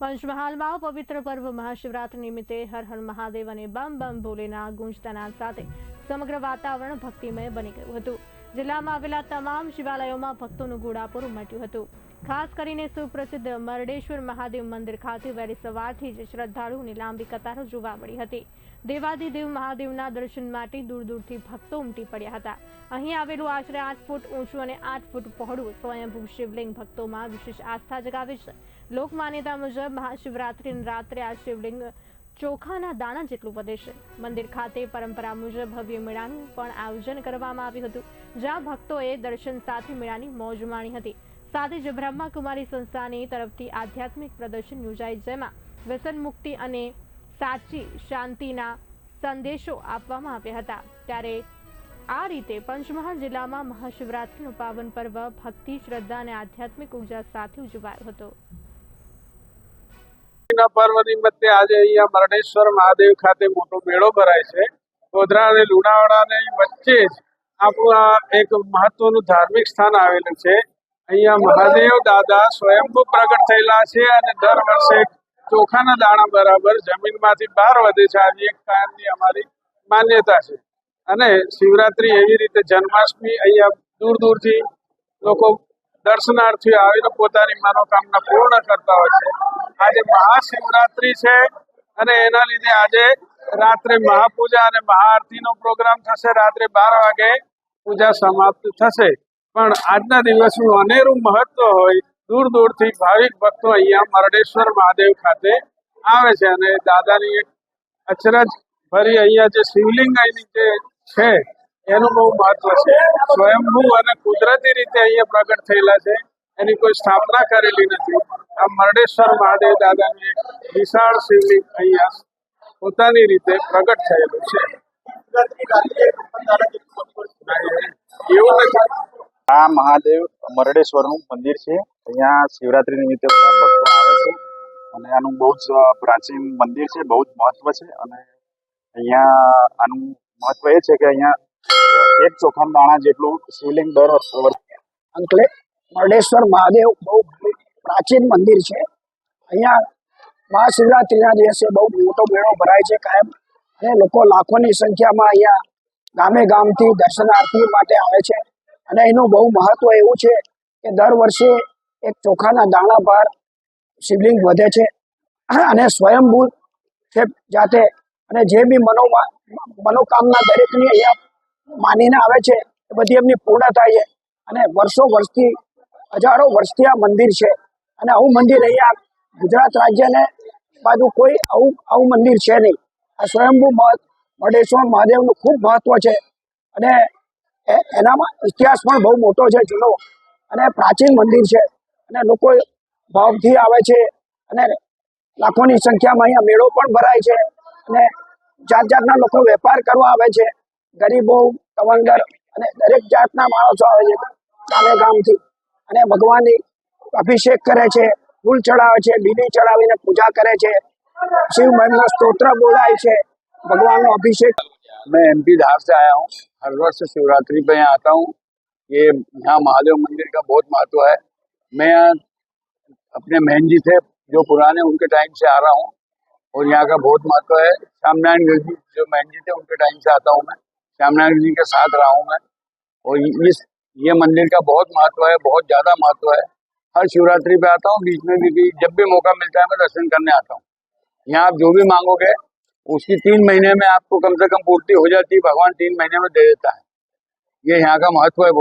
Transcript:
પંચમહાલમાં પવિત્ર પર્વ મહાશિવરાત્રી નિમિત્તે હર હર મહાદેવ અને બમ બમ ભોલેના ગુંજતાના સાથે સમગ્ર વાતાવરણ ભક્તિમય બની ગયું હતું. જિલ્લામાં આવેલા તમામ શિવાલયોમાં ભક્તોનું ઘોડાપુર ઉમટ્યું હતું. ખાસ કરીને સુપ્રસિદ્ધ મરડેશ્વર મહાદેવ મંદિર ખાતે વહેલી સવારથી જ શ્રદ્ધાળુઓની લાંબી કતારો જોવા મળી હતી. દેવાદિદેવ મહાદેવના દર્શન માટે દૂર દૂરથી ભક્તો ઉમટી પડ્યા હતા. અહીં આવેલું આશરે આઠ ફૂટ ઊંચું અને આઠ ફૂટ પહોળું સ્વયંભૂ શિવલિંગ ભક્તોમાં વિશેષ આસ્થા જગાવે છે. લોક માન્યતા મુજબ મહાશિવરાત્રિની રાત્રે આ શિવલિંગ ચોખાના દાણા જેટલું વધે છે. મંદિર ખાતે પરંપરા મુજબ ભવ્ય મેળાનું પણ આયોજન કરવામાં આવ્યું હતું, જ્યાં ભક્તોએ દર્શન સાથે મેળાની મોજ માણી હતી. સાથે જ બ્રહ્માકુમારી સંસ્થાની તરફથી આધ્યાત્મિક પ્રદર્શન યોજાય, જેમાં વ્યસન મુક્તિ અને સાચી શાંતિના સંદેશો આપવામાં આવ્યા હતા. ત્યારે આ રીતે પંચમહાલ જિલ્લામાં મહાશિવરાત્રિનું પાવન પર્વ, ભક્તિ, શ્રદ્ધા અને આધ્યાત્મિક ઊર્જા સાથે ઉજવાયો હતો. પર્વ નિમિત્તે આજે અહીંયા મરણેશ્વર મહાદેવ ખાતે મોટો મેળો ભરાય છે. ગોધરા અને લુણાવાડાની વચ્ચે જ આપણું એક મહત્વનું ધાર્મિક સ્થાન આવેલું છે. અહીંયા મહાદેવ દાદા સ્વયંભૂ પ્રગટ થયેલા છે અને દર વર્ષે ચોખાના દાણા બરાબર જમીનમાંથી બહાર વધે છે. આવી એક કાયમની અમારી માન્યતા છે. અને શિવરાત્રી એવી રીતે જન્માષ્ટમી અહીંયા દૂર દૂરથી લોકો દર્શનાર્થીઓ આવીને પોતાની મનોકામના પૂર્ણ કરતા હોય છે. આજે મહાશિવરાત્રી છે અને એના લીધે આજે રાત્રે મહાપૂજા અને મહાઆરતીનો પ્રોગ્રામ થશે. રાત્રે બાર વાગે પૂજા સમાપ્ત થશે. પણ આજના દિવસનું અનેરું મહત્વ હોય, દૂર દૂરથી ભાવિક ભક્તો અહીંયા મરડેશ્વર મહાદેવ ખાતે આવે છે અને દાદાની અચરજ ભરી અહીંયા જે શિવલિંગ અહીંની જે છે, એનું બહુ મહત્વ છે. સ્વયંભૂ અને કુદરતી રીતે અહીંયા પ્રગટ થયેલા છે, એની કોઈ સ્થાપના કરેલી નથી. આ મરડેશ્વર મહાદેવ દાદાની વિશાળ શિવલિંગ અહીંયા પોતાની રીતે પ્રગટ થયેલું છે એવું નથી આ મહાદેવ મરડેશ્વરનું મંદિર છે. અહીંયા શિવરાત્રી નિમિત્તે બધા ભક્તો આવે છે અને આનું બહુ જ પ્રાચીન મંદિર છે, બહુ જ મહત્વ છે અને અહીંયા આનું મહત્વ એ છે કે અહીંયા એક ચોખાના દાણા જેટલું શિવલિંગ દર અંકલે મરડેશ્વર મહાદેવ બહુ પ્રાચીન મંદિર છે. અહીંયા મહાશિવરાત્રિના દિવસે બહુ મોટો મેળો ભરાય છે કાયમ અને લોકો લાખોની સંખ્યામાં અહીંયા ગામે ગામથી દર્શનાર્થી માટે આવે છે. અને એનું બહુ મહત્વ એવું છે કે દર વર્ષે એક ચોખાના દાણા પર શિવલિંગ વધે છે. અને સ્વયંભૂ છે જાતે. અને જે બી મનોમાં, મનોકામના દરેકની અહીંયા માનીને આવે છે, એ બધી એમની પૂર્ણ થાય છે. અને વર્ષો વર્ષથી, હજારો વર્ષથી આ મંદિર છે. અને આવું મંદિર અહીંયા ગુજરાત રાજ્યને બાજુ કોઈ આવું આવું મંદિર છે નહીં. આ સ્વયંભૂ મઢેશ્વર મહાદેવનું ખૂબ મહત્વ છે. અને એનામાં ઇતિહાસ પણ બહુ મોટો છે જૂનો અને પ્રાચીન મંદિર છે. અને લોકો ભાવથી આવે છે. અને લાખોની સંખ્યામાં અહીંયા મેળો પણ ભરાય છે. અને જાત જાતના લોકો વેપાર કરવા આવે છે. ગરીબો, તવંગર અને દરેક જાતના માણસો આવે છે ગામે ગામથી. અને ભગવાનની અભિષેક કરે છે, ફૂલ ચડાવે છે, બીડી ચડાવીને પૂજા કરે છે. શિવ મહિમનો સ્તોત્ર બોલાય છે. ભગવાનનો અભિષેક मैं एमपी धार से आया हूँ। हर वर्ष शिवरात्रि पे यहाँ आता हूँ। ये यहाँ महादेव मंदिर का बहुत महत्व है। मैं यहाँ अपने बहन जी थे जो पुराने, उनके टाइम से आ रहा हूँ और यहाँ का बहुत महत्व है। श्यामनारायण गिर जी, जो बहन जी थे, उनके टाइम से आता हूँ मैं। श्यामनारायण जी के साथ रहा हूँ मैं और इस, ये मंदिर का बहुत महत्व है, बहुत ज़्यादा महत्व है। हर शिवरात्रि पे आता हूँ, बीच में भी, जब भी मौका मिलता है, मैं दर्शन करने आता हूँ। यहाँ आप जो भी मांगोगे उसकी तीन महीने में आपको कम से कम पूर्ति हो जाती है भगवान तीन महीने में दे देता है ये यहाँ का महत्व है